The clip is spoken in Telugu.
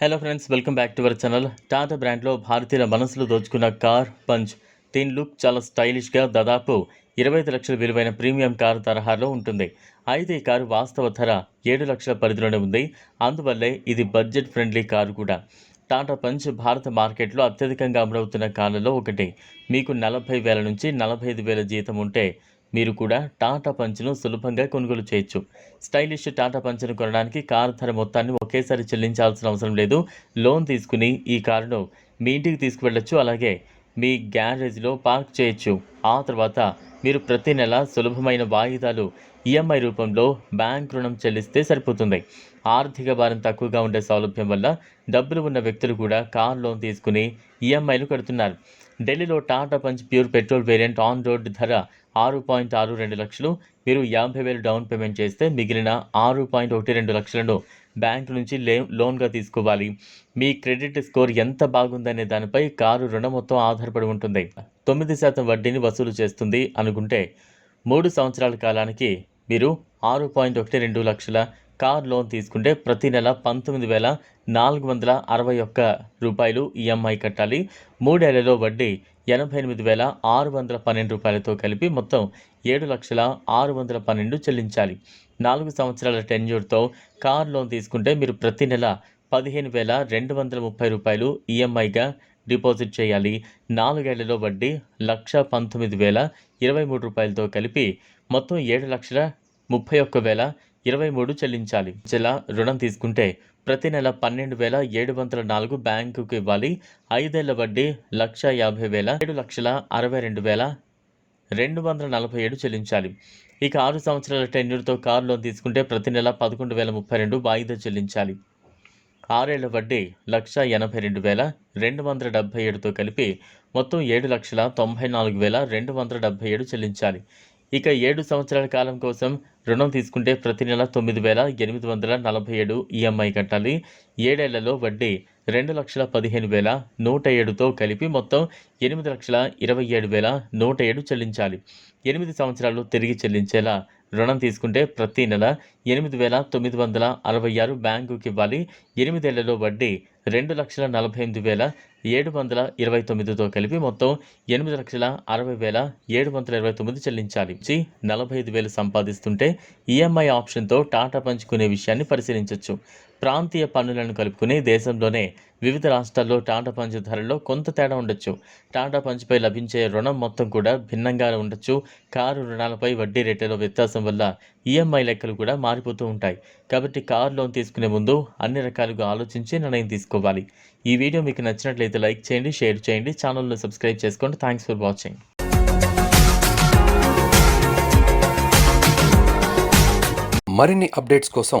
Hello friends welcome back to our channel Tata బ్రాండ్లో భారతీయుల మనసులు దోచుకున్న కార్ పంచ్ దీని లుక్ చాలా స్టైలిష్గా దాదాపు ఇరవై ఐదు లక్షల విలువైన ప్రీమియం కారు తరహాలో ఉంటుంది. అయితే ఈ కారు వాస్తవ ధర ఏడు లక్షల పరిధిలోనే ఉంది. అందువల్లే ఇది బడ్జెట్ ఫ్రెండ్లీ కారు కూడా. టాటా పంచ్ భారత మార్కెట్లో అత్యధికంగా అమ్ముడవుతున్న కార్లలో ఒకటి. మీకు నలభై వేల నుంచి నలభై ఐదు వేల జీతం ఉంటే మీరు కూడా టాటా పంచ్ను సులభంగా కొనుగోలు చేయొచ్చు. స్టైలిష్ టాటా పంచ్ను కొనడానికి కారు ధర మొత్తాన్ని ఒకేసారి చెల్లించాల్సిన అవసరం లేదు. లోన్ తీసుకుని ఈ కారును మీ ఇంటికి తీసుకువెళ్ళొచ్చు. అలాగే మీ గ్యారేజ్లో పార్క్ చేయొచ్చు. ఆ తర్వాత మీరు ప్రతి నెల సులభమైన వాయిదాలు ఈఎంఐ రూపంలో బ్యాంక్ రుణం చెల్లిస్తే సరిపోతుంది. ఆర్థిక భారం తక్కువగా ఉండే సౌలభ్యం వల్ల డబ్బులు ఉన్న వ్యక్తులు కూడా కార్ లోన్ తీసుకుని ఈఎంఐలు కడుతున్నారు. ఢిల్లీలో Tata Punch pure petrol variant on road ధర ఆరు పాయింట్ ఆరు రెండు లక్షలు. మీరు యాభై వేలు డౌన్ పేమెంట్ చేస్తే మిగిలిన ఆరు పాయింట్ ఒకటి రెండు లక్షలను బ్యాంకు నుంచి లే లోన్గా తీసుకోవాలి. మీ క్రెడిట్ స్కోర్ ఎంత బాగుందనే దానిపై కారు రుణం మొత్తం ఆధారపడి ఉంటుంది. తొమ్మిది శాతం వడ్డీని వసూలు చేస్తుంది అనుకుంటే మూడు సంవత్సరాల కాలానికి మీరు ఆరు పాయింట్ ఒకటి రెండు లక్షల కార్ లోన్ తీసుకుంటే ప్రతి నెల పంతొమ్మిది వేల నాలుగు వందల అరవై ఒక్క రూపాయలు ఈఎంఐ కట్టాలి. మూడేళ్ళలో వడ్డీ ఎనభై ఎనిమిది వేల ఆరు వందల పన్నెండు రూపాయలతో కలిపి మొత్తం ఏడు లక్షల ఆరు వందల పన్నెండు చెల్లించాలి. నాలుగు సంవత్సరాల టెన్యూర్తో కార్ లోన్ తీసుకుంటే మీరు ప్రతి నెల పదిహేను వేల రెండు వందల ముప్పై రూపాయలు ఈఎంఐగా డిపాజిట్ చేయాలి. నాలుగేళ్ళలో వడ్డీ లక్ష పంతొమ్మిది వేల ఇరవై మూడు రూపాయలతో కలిపి మొత్తం ఏడు లక్షల ముప్పై ఒక్క వేల ఇరవై మూడు చెల్లించాలి. ఇలా రుణం తీసుకుంటే ప్రతి నెల పన్నెండు వేల ఏడు వందల నాలుగు బ్యాంకుకు ఇవ్వాలి. ఐదేళ్ళ వడ్డీ లక్ష యాభై వేల ఏడు లక్షల అరవై రెండు వేల రెండు వందల నలభై ఏడు చెల్లించాలి. ఇక ఆరు సంవత్సరాల టెన్యూర్తో కారు లోన్ తీసుకుంటే ప్రతి నెల పదకొండు వేల ముప్పై రెండు వాయిదా చెల్లించాలి. ఆరేళ్ళ వడ్డీ లక్ష ఎనభై రెండు వేల రెండు వందల డెబ్బై ఏడుతో కలిపి మొత్తం ఏడు లక్షల తొంభై నాలుగు వేల రెండు వందల డెబ్బై ఏడు చెల్లించాలి. ఇక ఏడు సంవత్సరాల కాలం కోసం రుణం తీసుకుంటే ప్రతి నెల తొమ్మిది వేల ఎనిమిది వందల నలభై ఏడు ఈఎంఐ కట్టాలి. ఏడేళ్ళలో వడ్డీ రెండు లక్షల పదిహేను వేల నూట ఏడుతో కలిపి మొత్తం ఎనిమిది లక్షల ఇరవై ఏడు వేల నూట ఏడు చెల్లించాలి. ఎనిమిది సంవత్సరాలు తిరిగి చెల్లించేలా రుణం తీసుకుంటే ప్రతి నెల ఎనిమిది వేల తొమ్మిది వందల అరవై ఆరు బ్యాంకుకి ఇవ్వాలి ఎనిమిదేళ్ళలో వడ్డీ రెండు లక్షల నలభై ఎనిమిది వేల ఏడు వందల ఇరవై తొమ్మిదితో కలిపి మొత్తం ఎనిమిది లక్షల అరవై వేల ఏడు వందల ఇరవై తొమ్మిది చెల్లించాలి. చి నలభై ఐదు వేలు సంపాదిస్తుంటే ఈఎంఐ ఆప్షన్తో టాటా పంచుకునే విషయాన్ని పరిశీలించవచ్చు ప్రాంతీయ పన్నులను కలుపుకుని దేశంలోనే వివిధ రాష్ట్రాల్లో టాటా పంచ్ ధరల్లో కొంత తేడా ఉండొచ్చు. టాటా పంచ్పై లభించే రుణం మొత్తం కూడా భిన్నంగా ఉండొచ్చు. కారు రుణాలపై వడ్డీ రేట్లలో వ్యత్యాసం వల్ల ఈఎంఐ లెక్కలు కూడా మారిపోతూ ఉంటాయి. కాబట్టి కారు లోన్ తీసుకునే ముందు అన్ని రకాలుగా ఆలోచించి నిర్ణయం తీసుకోవాలి. ఈ వీడియో మీకు నచ్చినట్లయితే లైక్ చేయండి షేర్ చేయండి ఛానల్ను సబ్స్క్రైబ్ చేసుకోండి. Thanks for watching. మరిన్ని అప్డేట్స్ కోసం